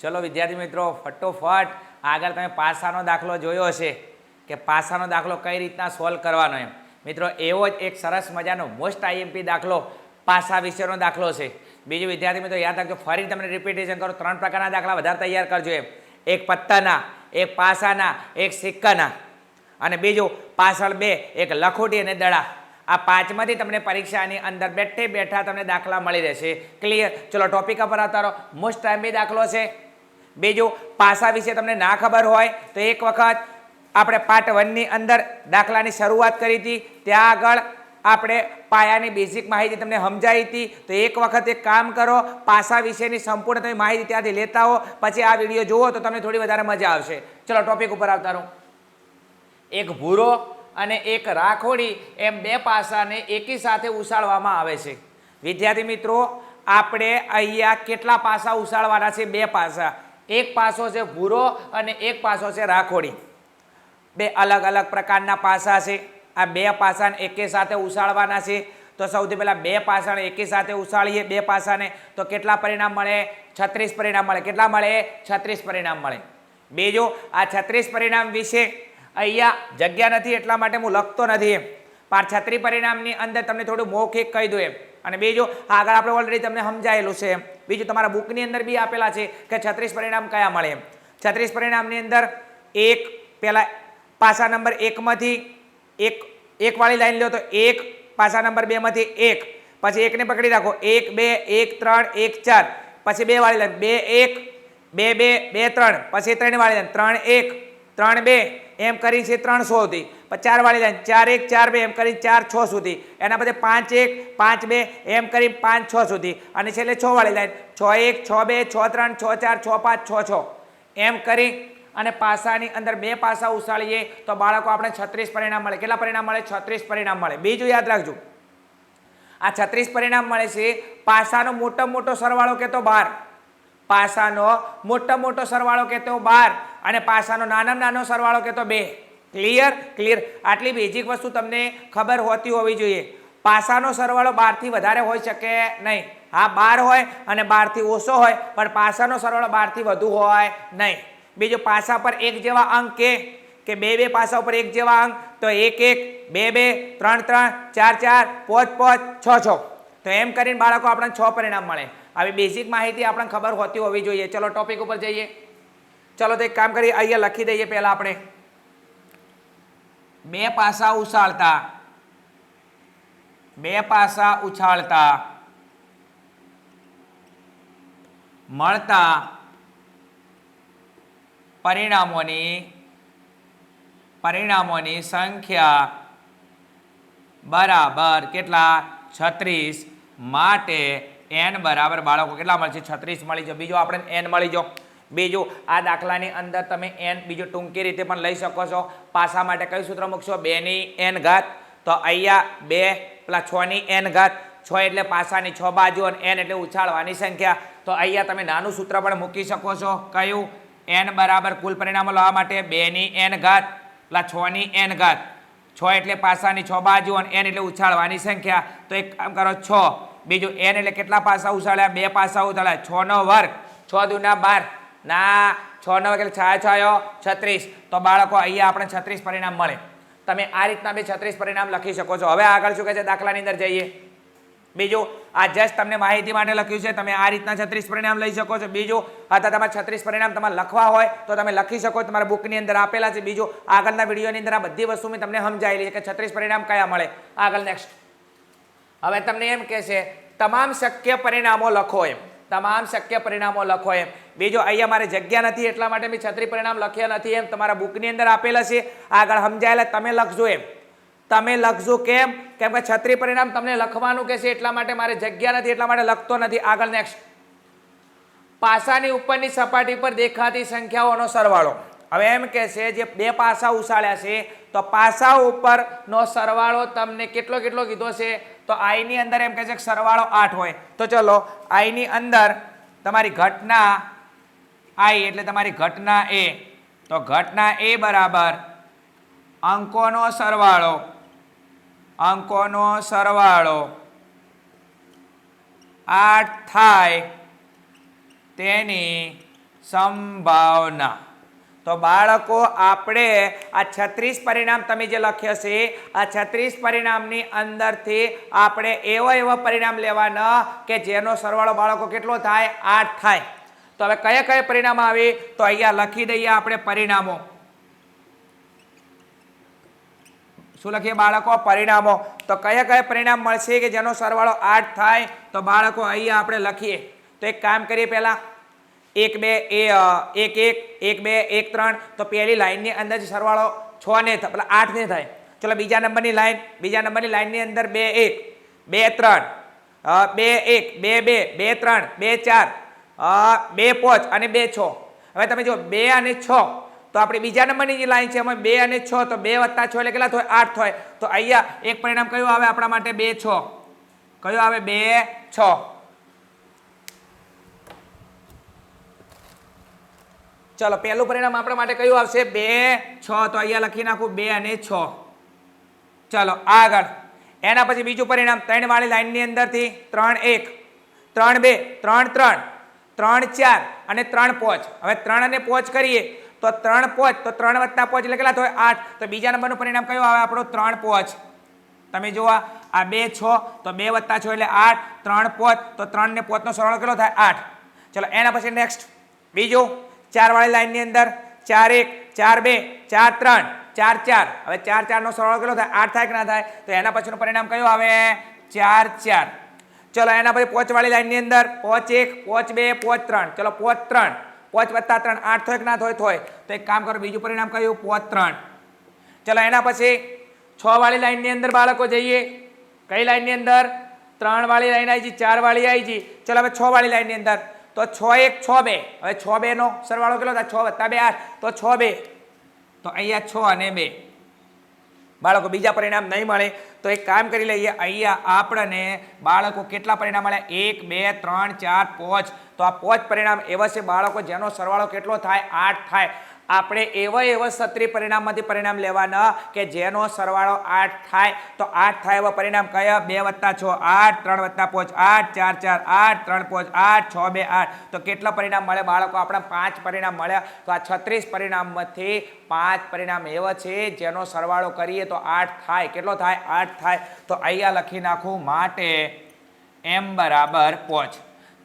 ચલો વિદ્યાર્થી મિત્રો, ફટોફટ આગળ તમે પાસાનો દાખલો જોયો હશે કે પાસાનો દાખલો કઈ રીતના સોલ્વ કરવાનો એમ. મિત્રો, એવો જ એક સરસ મજાનો મોસ્ટ આઈએમપી દાખલો, પાસા વિશેનો દાખલો છે. બીજું વિદ્યાર્થી મિત્રો, યાદ રાખજો, ફરી તમને રિપીટેશન કરો, ત્રણ પ્રકારના દાખલા વધારે તૈયાર કરજો એમ. એક પત્તાના, એક પાસાના, એક સિક્કાના. અને બીજું પાછળ બે, એક લખોટી અને દડા. આ પાંચમાંથી તમને પરીક્ષાની અંદર બેઠે બેઠા તમને દાખલા મળી રહેશે. ક્લિયર ચલો ટોપિક પર આવતા રહો. મોસ્ટ ટાઈમ દાખલો છે. બીજું પાસા વિશે તમને ના ખબર હોય, તો એક વખત આપણે પાર્ટ વનની અંદર દાખલાની શરૂઆત કરી હતી. ત્યાં આગળ આપણે પાયાની બેઝિક માહિતી તમને સમજાવી હતી. તો એક વખત એક કામ કરો, પાસા વિશેની સંપૂર્ણ તમે માહિતી ત્યાંથી લેતા હો. પછી આ વીડિયો જુઓ તો તમને થોડી વધારે મજા આવશે. ચલો ટોપિક ઉપર આવતા રહો. એક ભૂરો અને એક રાખોડી એમ બે પાસાને એકી સાથે ઉછાળવામાં આવે છે. વિદ્યાર્થી મિત્રો, આપણે અહીંયા કેટલા પાસા ઉછાળવાના છે? બે પાસા. એક પાસો છે ભૂરો અને એક પાસો છે રાખોડી. બે અલગ અલગ પ્રકારના પાસા છે. આ બે પાસાને એકે સાથે ઉછાળવાના છે. તો સૌથી પહેલાં બે પાસાને એકી સાથે ઉછાળીએ બે પાસાને. તો કેટલા પરિણામ મળે? છત્રીસ પરિણામ મળે. કેટલા મળે? છત્રીસ પરિણામ મળે. બીજો, આ છત્રીસ પરિણામ વિશે અહીંયા જગ્યા નથી, એટલા માટે હું લખતો નથી એમ. પણ છત્રી પરિણામની અંદર તમને થોડું મૌખિક કહી દઉં એમ. અને બીજું, આગળ આપણે ઓલરેડી તમને સમજાયેલું છે એમ. બીજું તમારા બુકની અંદર બી આપેલા છે કે છત્રીસ પરિણામ કયા મળે એમ? છત્રીસ પરિણામની અંદર એક પહેલાં પાસા નંબર એકમાંથી એક એક વાળી લાઈન લો તો એક, પાસા નંબર બેમાંથી એક. પછી એકને પકડી રાખો. એક, બે, એક, ત્રણ, એક, ચાર. પછી બે વાળી લાઈન. બે, એક, બે બે બે, ત્રણ. પછી ત્રણ વાળી લાઈન. ત્રણ, એક. ત્રણ બે, એમ કરી છે ત્રણસો સુધી. પછી ચાર વાળી લાઈન, ચાર એક, ચાર બે, એમ કરી ચાર છ સુધી. એના પછી પાંચ એક, પાંચ બે, એમ કરી પાંચ છ સુધી. અને છેલ્લે છ વાળી લાઈન, છ એક, છ બે, છ ત્રણ, છ ચાર, છ પાંચ, છ છ. એમ કરી અને પાસાની અંદર બે પાસા ઉછાળીએ તો બાળકો આપણે છત્રીસ પરિણામ મળે. કેટલા પરિણામ મળે? છત્રીસ પરિણામ મળે. બીજું યાદ રાખજો. આ છત્રીસ પરિણામ મળે છે પાસાનો મોટો મોટો સરવાળો કહેતો બાર? પાસાનો મોટો મોટો સરવાળો કહેતો બાર અને પાસાનો નાનામાં નાનો સરવાળો કહેતો બે. ક્લિયર ક્લિયર આટલી બેઝિક વસ્તુ તમને ખબર હોતી હોવી જોઈએ. પાસાનો સરવાળો બારથી વધારે હોઈ શકે નહીં. હા, બાર હોય અને બારથી ઓછો હોય, પણ પાસાનો સરવાળો બારથી વધુ હોય નહીં. બીજું પાસા પર એક જેવા અંક કે કે બે બે પાસા ઉપર એક જેવા અંક, તો એક એક, બે બે, ત્રણ ત્રણ, ચાર ચાર, પાંચ પાંચ, છ છ. તો એમ કરીને બાળકો આપણને છ પરિણામ મળે. આવી બેઝિક માહિતી આપણને ખબર હોતી હોવી જોઈએ. ચલો ટોપિક ઉપર જઈએ. ચલો તો એક કામ કરીએ. અહીંયા લખી દઈએ પહેલાં આપણે. બે પાસા ઉછાળતા. બે પાસા ઉછાળતા. મળતા પરિણામોની પરિણામોની સંખ્યા બરાબર કેટલા? છત્રીસ. માટે એન બરાબર બાળકો કેટલા મળશે? છત્રીસ મળી જાઓ. બીજું આપણે એન મળી જાઓ. બીજું, આ દાખલાની અંદર તમે એન બીજું ટૂંકી રીતે પણ લઈ શકો છો. પાસા માટે કયું સૂત્ર મૂકશો? બેની એન ઘાત. તો અહીંયા બે પેલા છની એન ઘાત. છ એટલે પાસાની છ બાજુ અને એન એટલે ઉછાળવાની સંખ્યા. તો અહીંયા તમે નાનું સૂત્ર પણ મૂકી શકો છો. કયું? એન બરાબર કુલ પરિણામો લાવવા માટે બેની એન ઘાત. પેલા છની એન ઘાત. છ એટલે પાસાની છ બાજુ અને એન એટલે ઉછાળવાની સંખ્યા. તો એક કામ કરો, છ. બીજું એન એટલે કેટલા પાસા ઉછાળ્યા? બે પાસા ઉછાળ્યા. છ નો વર્ગ. છ દુના બાર. ના, છ નો વર્ગ એટલે છ છાયો છત્રીસ. તો બાળકો, અહીંયા આપણે છત્રીસ પરિણામ મળે. તમે આ રીતના બે છત્રીસ પરિણામ લખી શકો છો. હવે આગળ શું કહે છે? દાખલાની અંદર જઈએ. બીજું, આ જસ્ટ તમને માહિતી માટે લખ્યું છે, તમે આ રીતના છત્રીસ પરિણામ લઈ શકો છો. બીજું અથવા તમારે છત્રીસ પરિણામ તમારે લખવા હોય, તો તમે લખી શકો, તમારા બુકની અંદર આપેલા છે. બીજું, આગળના વિડીયોની અંદર આ બધી વસ્તુ મેં તમને સમજાયેલી છે કે છત્રીસ પરિણામ કયા મળે. આગળ નેક્સ્ટ હવે તમને એમ કહે છે, તમામ શક્ય પરિણામો લખો એમ. તમામ શક્ય પરિણામો લખો એમ. બીજો, અહીંયા મારે જગ્યા નથી, એટલા માટે મેં છત્રી પરિણામ લખ્યા નથી એમ. તમારા બુકની અંદર આપેલા છે. આગળ સમજાયેલા, તમે લખજો એમ. તમે લખજો કેમ? કેમ કે છત્રી પરિણામ તમને લખવાનું કે છે એટલા માટે મારે જગ્યા નથી, એટલા માટે લખતો નથી. આગળ નેક્સ્ટ પાસાની ઉપરની સપાટી પર દેખાતી સંખ્યાઓનો સરવાળો. હવે એમ કે છે જે બે પાસા ઉછાળ્યા છે, તો પાસા ઉપરનો સરવાળો તમને કેટલો કેટલો કીધો છે? તો આઈની અંદર એમ કહે છે કે સરવાળો આઠ હોય. તો ચલો, આઈની અંદર તમારી ઘટના આઈ એટલે તમારી ઘટના એ. તો ઘટના એ બરાબર અંકોનો સરવાળો. અંકોનો સરવાળો આઠ થાય તેની સંભાવના. તો બાળકો, આપણે આ છત્રીસ પરિણામ તમે જે લખ્યો છે, આ છત્રીસ પરિણામની અંદરથી આપણે એવા એવા પરિણામ લેવાના કે જેનો સરવાળો બાળકો કેટલો થાય? આઠ થાય. તો હવે કયા કયા પરિણામ આવે? તો અહીંયા લખી દઈએ આપણે પરિણામો. શું લખીએ? બાળકો, પરિણામો. તો કયા કયા પરિણામ મળશે કે જેનો સરવાળો આઠ થાય? તો બાળકો, અહીંયા આપણે લખીએ. તો એક કામ કરીએ પહેલાં. એક, બે, એ એક એક એક, બે, એક, ત્રણ. તો પહેલી લાઇનની અંદર સરવાળો છ ને પેલા આઠ ને થાય. ચલો, બીજા નંબરની લાઈન. બીજા નંબરની લાઇનની અંદર બે, એક. બે, ત્રણ. બે, એક. બે બે. બે, ત્રણ. બે, ચાર. બે, પાંચ. અને બે, છ. હવે તમે જો બે અને છ. તો આપણી બીજા નંબરની જે લાઈન છે, એમાં બે અને છ, તો બે વત્તા છ એટલે કેટલા થાય? આઠ થાય. તો અહીંયા એક પરિણામ કયું આવે આપણા માટે? બે, છ. કયું આવે? બે, છ. ચલો, પહેલું પરિણામ આપણા માટે કયું આવશે? બે, છ. તો અહીંયા લખી નાખું, બે અને છ. ચલો, આગળ. એના પછી બીજું પરિણામ, ત્રણ વાળી લાઈનની અંદરથી ત્રણ એક, ત્રણ બે, ત્રણ ત્રણ ત્રણ ચાર અને ત્રણ પોચ. હવે ત્રણ અને પોચ કરીએ. તો ત્રણ પોચ, તો ત્રણ વત્તા પોચ એટલે કેટલા થાય? આઠ. તો બીજા નંબરનું પરિણામ કયું આવે? આપણો ત્રણ પોચ. તમે જુઓ, આ બે છ, તો બે વત્તા છ એટલે આઠ. ત્રણ પોચ, તો ત્રણ ને પોચનો સરવાળો કેટલો થાય? આઠ. ચલો, એના પછી નેક્સ્ટ બીજું, ચારવાળી લાઇનની અંદર, ચાર એક, ચાર બે, ચાર ત્રણ, ચાર ચાર. હવે ચાર ચારનો સરવાળો કેટલો થાય? આઠ થાય કે ના થાય? તો એના પછીનું પરિણામ કયું આવે? ચાર ચાર. ચલો, એના પછી પોચવાળી લાઇનની અંદર, પોચ એક, પોચ બે, પોચ ત્રણ. ચલો, પોચ ત્રણ. પોચ વત્તા ત્રણ, આઠ થોય ના થાય થોય. તો એક કામ કરો, બીજું પરિણામ કયું પોચ ત્રણ. ચલો એના પછી છ વાળી લાઈનની અંદર બાળકો જઈએ. કઈ લાઈનની અંદર? ત્રણ વાળી લાઈન આવી છે ચાર વાળી આવી છે ચલો હવે છ વાળી લાઈનની અંદર. તો છ એક, છ બે. હવે છ બેનો સરવાળો કેટલો થાય? છ વત્તા બે, આઠ. તો છ બે. તો અહીંયા છ અને બે. બાળકો બીજા પરિણામ નહીં મળે. તો એક કામ કરી લઈએ, અહીંયા આપણને બાળકો કેટલા પરિણામ મળે એક, બે, ત્રણ, ચાર, પાંચ. તો આ પાંચ પરિણામ એવા છે બાળકો જેનો સરવાળો કેટલો થાય? આઠ થાય. આપણે એવા એવા સત્રી પરિણામમાંથી પરિણામ લેવાના કે જેનો સરવાળો આઠ થાય, તો આઠ થાય એવા પરિણામ કયા? બે વત્તા છ, આઠ, ત્રણ વત્તા પાંચ, આઠ, ચાર ચાર, આઠ, ત્રણ પાંચ, આઠ, છ, બે, આઠ. તો કેટલા પરિણામ મળે બાળકો, આપણા પાંચ પરિણામ મળ્યા. તો આ છત્રીસ પરિણામમાંથી પાંચ પરિણામ એવા છે જેનો સરવાળો કરીએ તો આઠ થાય. કેટલો થાય? આઠ થાય. તો અહીંયા લખી નાખું માટે એમ બરાબર પહોંચ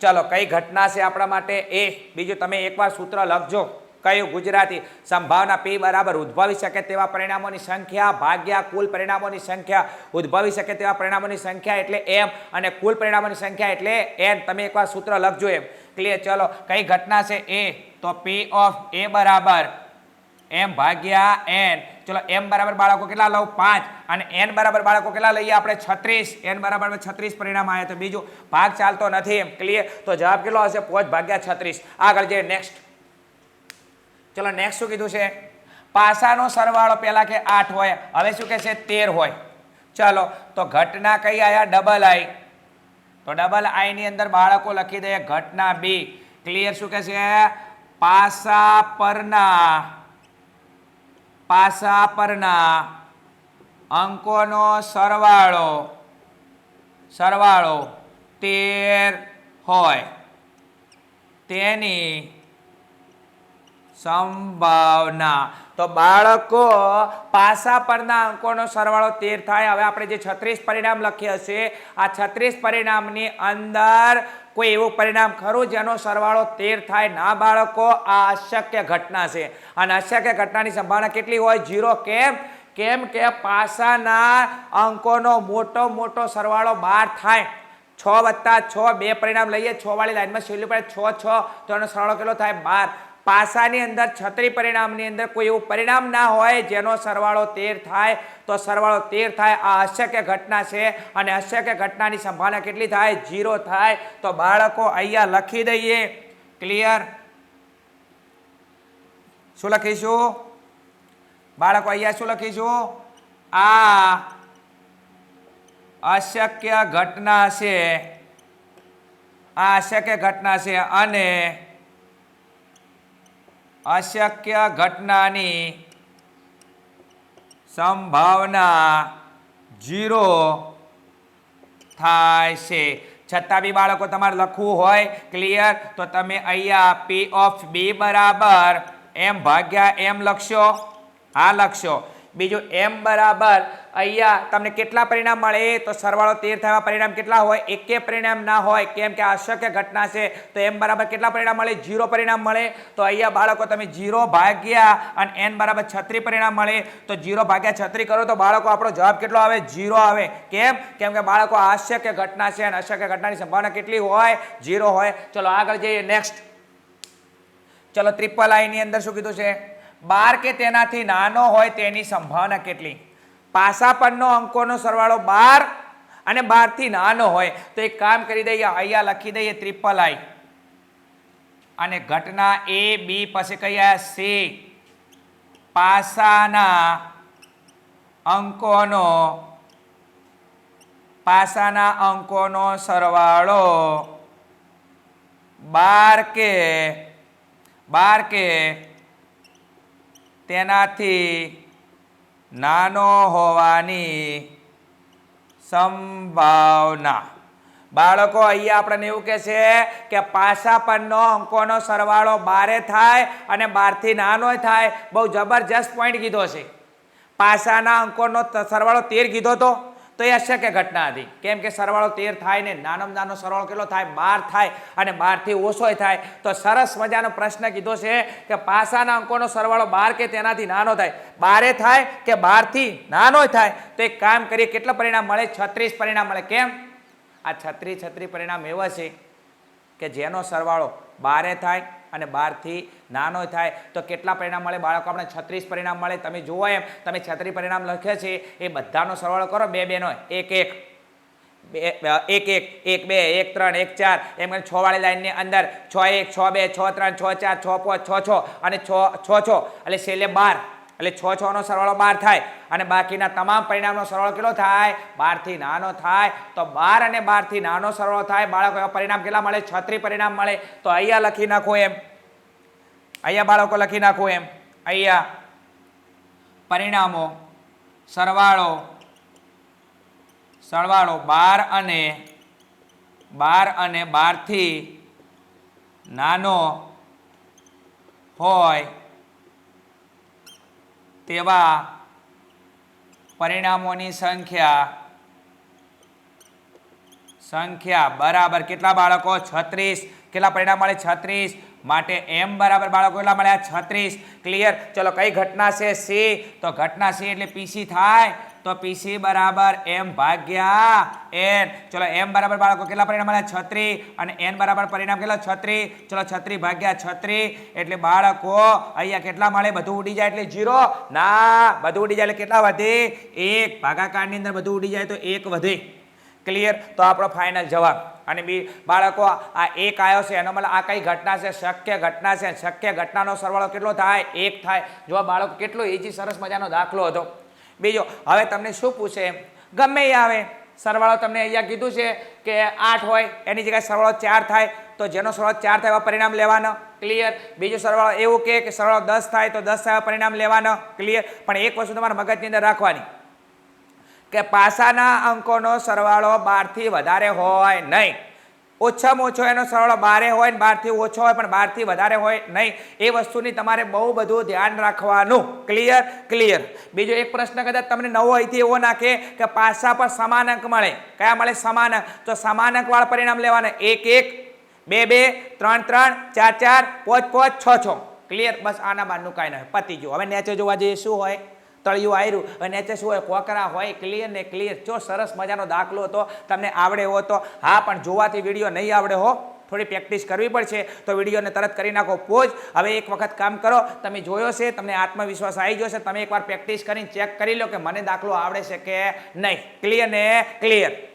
ચલો, કઈ ઘટના છે આપણા માટે? એ, બીજું તમે એકવાર સૂત્ર લખજો. કયું ગુજરાતી સંભાવના પી બરાબર ઉદ્ભવી શકે તેવા પરિણામોની સંખ્યા, ભાગ્યા કુલ પરિણામોની સંખ્યા, ઉદ્ભવી શકે તેવા પરિણામોની સંખ્યા એટલે એમ અને કુલ પરિણામોની સંખ્યા એટલે એન તમે એકવાર સૂત્ર લખજો એમ. ક્લિયર ચલો, કઈ ઘટના છે એ તો પી ઓફ એ બરાબર એમ ભાગ્યા એન ચલો એમ બરાબર બાળકો કેટલા લઉં? પાંચ. અને એન બરાબર બાળકો કેટલા લઈએ આપણે? છત્રીસ. એન બરાબર છત્રીસ પરિણામ આવ્યા તો બીજું ભાગ ચાલતો નથી એમ. ક્લિયર તો જવાબ કેટલો હશે પોચ ભાગ્યા છત્રીસ. આગળ જે નેક્સ્ટ ચલો નેક્સ્ટ શું કીધું છે? પાસાનો સરવાળો પહેલાં કે આઠ હોય, હવે શું કહે છે? તેર હોય. ચલો, તો ઘટના કઈ આયા? ડબલ આઈ તો ડબલ આઈની અંદર બાળકો લખી દે ઘટના બી ક્લિયર શું કે છે? પાસા પરના. પાસા પરના. અંકોનો સરવાળો સરવાળો તેર હોય. તેની સંભાવના. તો બાળકો, પાસા પરના અંકોનો સરવાળો તેર થાય. હવે આપણે જે છત્રીસ પરિણામ લખ્યા છે, આ છત્રીસ પરિણામની અંદર કોઈ એવું પરિણામ ખરું જેનો સરવાળો તેર થાય? ના બાળકો, આ અશક્ય ઘટના છે. અને અશક્ય ઘટનાની સંભાવના કેટલી હોય? જીરો કેમ? કેમ કે પાસાના અંકોનો મોટો મોટો સરવાળો બાર થાય. છ વત્તા છ, બે પરિણામ લઈએ. છ વાળી લાઈનમાં છેલ્લું પડે છ છ. તો એનો સરવાળો કેટલો થાય? બાર. પાસાની અંદર છત્રી પરિણામની અંદર કોઈ એવું પરિણામ ના હોય, જેનો સરવાળો તેર થાય, તો સરવાળો તેર થાય. આ અશક્ય ઘટના છે અને અશક્ય ઘટનાની સંભાવના કેટલી થાય? જીરો થાય. તો બાળકો અહીંયા લખી દઈએ. ક્લિયર શું લખીશું? બાળકો અહીંયા શું લખીશું? આ અશક્ય ઘટના છે. આ અશક્ય ઘટના છે અને અશક્ય ઘટનાની સંભાવના જીરો થાય છે. છતાં બી બાળકો, તમારે લખવું હોય ક્લિયર તો તમે અહીંયા પી ઓફ બી બરાબર એમ ભાગ્યા એમ લખશો. હા, લખશો. બીજું એમ બરાબર. અહીંયા તમને કેટલા પરિણામ મળે? તો સરવાળો તેર થયા પરિણામ કેટલા હોય? એકે પરિણામ ના હોય. કેમ કે અશક્ય ઘટના છે. તો એમ બરાબર કેટલા પરિણામ મળે? જીરો પરિણામ મળે. તો અહીંયા બાળકો તમે જીરો ભાગ્યા અને એન બરાબર છત્રી પરિણામ મળે. તો જીરો ભાગ્યા છત્રી કરો તો બાળકો આપણો જવાબ કેટલો આવે? જીરો આવે. કેમ? કેમ કે બાળકો આ અશક્ય ઘટના છે અને અશક્ય ઘટનાની સંભાવના કેટલી હોય? જીરો હોય. ચલો આગળ જઈએ. નેક્સ્ટ ચલો ત્રિપલ આઈની અંદર શું કીધું છે? બાર કે તેનાથી નાનો હોય તેની સંભાવના કેટલી? પાસા પરનો અંકોનો સરવાળો બાર અને બારથી નાનો હોય. તો એક કામ કરી દઈએ, અહીંયા લખી દઈએ ત્રિપલ આઈ અને ઘટના એ બી પછી કયા સી પાસાના અંકોનો પાસાના અંકોનો સરવાળો બાર કે બાર કે તેનાથી નાનો હોવાની સંભાવના. બાળકો, અહીંયા આપણને એવું કહે છે કે પાસા પરનો અંકોનો સરવાળો બારે થાય અને બારથી નાનો થાય. બહુ જબરજસ્ત પોઈન્ટ કીધો છે. પાસાના અંકોનો સરવાળો તેર કીધો તો? તો એ અશક્ય ઘટના હતી. કેમ કે સરવાળો તેર થાય ને નાનામાં નાનો સરવાળો કેટલો થાય? બાર થાય અને બારથી ઓછોય થાય. તો સરસ મજાનો પ્રશ્ન કીધો છે કે પાસાના અંકોનો સરવાળો બાર કે તેનાથી નાનો થાય? બારે થાય કે બારથી નાનો થાય? તો એક કામ કરીએ, કેટલા પરિણામ મળે? છત્રીસ પરિણામ મળે. કેમ? આ છત્રી છત્રી પરિણામ એવા છે કે જેનો સરવાળો બારે થાય અને બારથી નાનો થાય. તો કેટલા પરિણામ મળે? બાળકો, આપણે છત્રીસ પરિણામ મળે. તમે જુઓ એમ, તમે છત્રીસ પરિણામ લખે છે, એ બધાનો સરવાળો કરો. બે, બેનો. એક એક. બે એક એક. એક, બે, એક, ત્રણ, એક, ચાર. એમ કરીને છ લાઈનની અંદર છ, એક, છ, બે, છ, ત્રણ, છ, ચાર, છ, પાંચ, છ છ. અને છ છ છ. એટલે છેલ્લે બાર. એટલે છ છનો સરવાળો બાર થાય અને બાકીના તમામ પરિણામનો સરવાળો કેટલો થાય? બારથી નાનો થાય. તો બાર અને બારથી નાનો સરવાળો થાય. બાળકો, એવા પરિણામ કેટલા મળે? છત્રી પરિણામ મળે. તો અહીંયા લખી નાખો એમ. અહીંયા બાળકો લખી નાખો એમ. અહીંયા પરિણામો, સરવાળો સરવાળો બાર અને બાર અને બારથી નાનો હોય તેવા પરિણામોની સંખ્યા સંખ્યા બરાબર કેટલા બાળકો? છત્રીસ. કેટલા પરિણામ મળે? છત્રીસ. માટે એમ બરાબર બાળકો કેટલા મળ્યા? છત્રીસ. ક્લિયર ચલો, કઈ ઘટના છે? સી તો ઘટના સી એટલે પીસી થાય. તો પીસી બરાબર એમ ભાગ્યા એન ચલો એમ બરાબર બાળકો કેટલા પરિણામ મળ્યા? છત્રી. અને એન બરાબર પરિણામ કેટલા? છત્રી. ચલો, છત્રી ભાગ્યા છત્રી. એટલે બાળકો, અહીંયા કેટલા મળે? બધું ઉડી જાય એટલે જીરો ના, બધું ઉડી જાય એટલે કેટલા વધે? એક. ભાગાકારની અંદર બધું ઉડી જાય તો એક વધે. ક્લિયર તો આપણો ફાઇનલ જવાબ. અને બી, બાળકો, આ એક આવ્યો છે. એનો મતલબ આ કઈ ઘટના છે? શક્ય ઘટના છે. શક્ય ઘટનાનો સરવાળો કેટલો થાય? એક થાય. જો બાળકો, કેટલો ઈજી સરસ મજાનો દાખલો હતો. બીજો, હવે તમને શું પૂછે? ગમે એ આવે. સરવાળો તમને અહીંયા કીધું છે કે આઠ હોય, એની જગ્યાએ સરવાળો ચાર થાય, તો જેનો સરવાળો ચાર થાય એવા પરિણામ લેવાનો. ક્લિયર બીજો સરવાળો એવું કે કે સરવાળો દસ થાય, તો દસ થાય પરિણામ લેવાનો. ક્લિયર પણ એક વસ્તુ તમારા મગજની અંદર રાખવાની. કે પાસાના અંકોનો સરવાળો બારથી વધારે હોય નહીં. ઓછામાં ઓછો એનો સરવાળો બારે હોય ને બારથી ઓછો હોય, પણ બારથી વધારે હોય નહીં. એ વસ્તુની તમારે બહુ બધું ધ્યાન રાખવાનું. ક્લિયર ક્લિયર બીજો એક પ્રશ્ન કદાચ તમને નવો અહીંથી એવો નાખે કે પાસા પર સમાન અંક મળે. કયા મળે? સમાન અંક. તો સમાન અંકવાળા પરિણામ લેવાના. એક એક, બે બે, ત્રણ ત્રણ, ચાર ચાર, પાંચ પાંચ, છ છ. ક્લિયર બસ આના બહારનું કાંઈ નહીં. પતી ગયું. હવે નેચે જોવા જઈએ શું હોય? તળિયું આવ્યું અને શું હોય, કોકરા હોય ક્લિયર ને ક્લિયર જો સરસ મજાનો દાખલો હતો, તમને આવડે એવો તો. હા, પણ જોવાથી વીડિયો નહીં આવડે હો. થોડી પ્રેક્ટિસ કરવી પડશે. તો વિડીયોને તરત કરી નાખો. પોજ હવે એક વખત કામ કરો. તમે જોયો છે, તમને આત્મવિશ્વાસ આવી ગયો છે તમે એકવાર પ્રેક્ટિસ કરીને ચેક કરી લો કે મને દાખલો આવડે છે કે નહીં. ક્લિયર ને ક્લિયર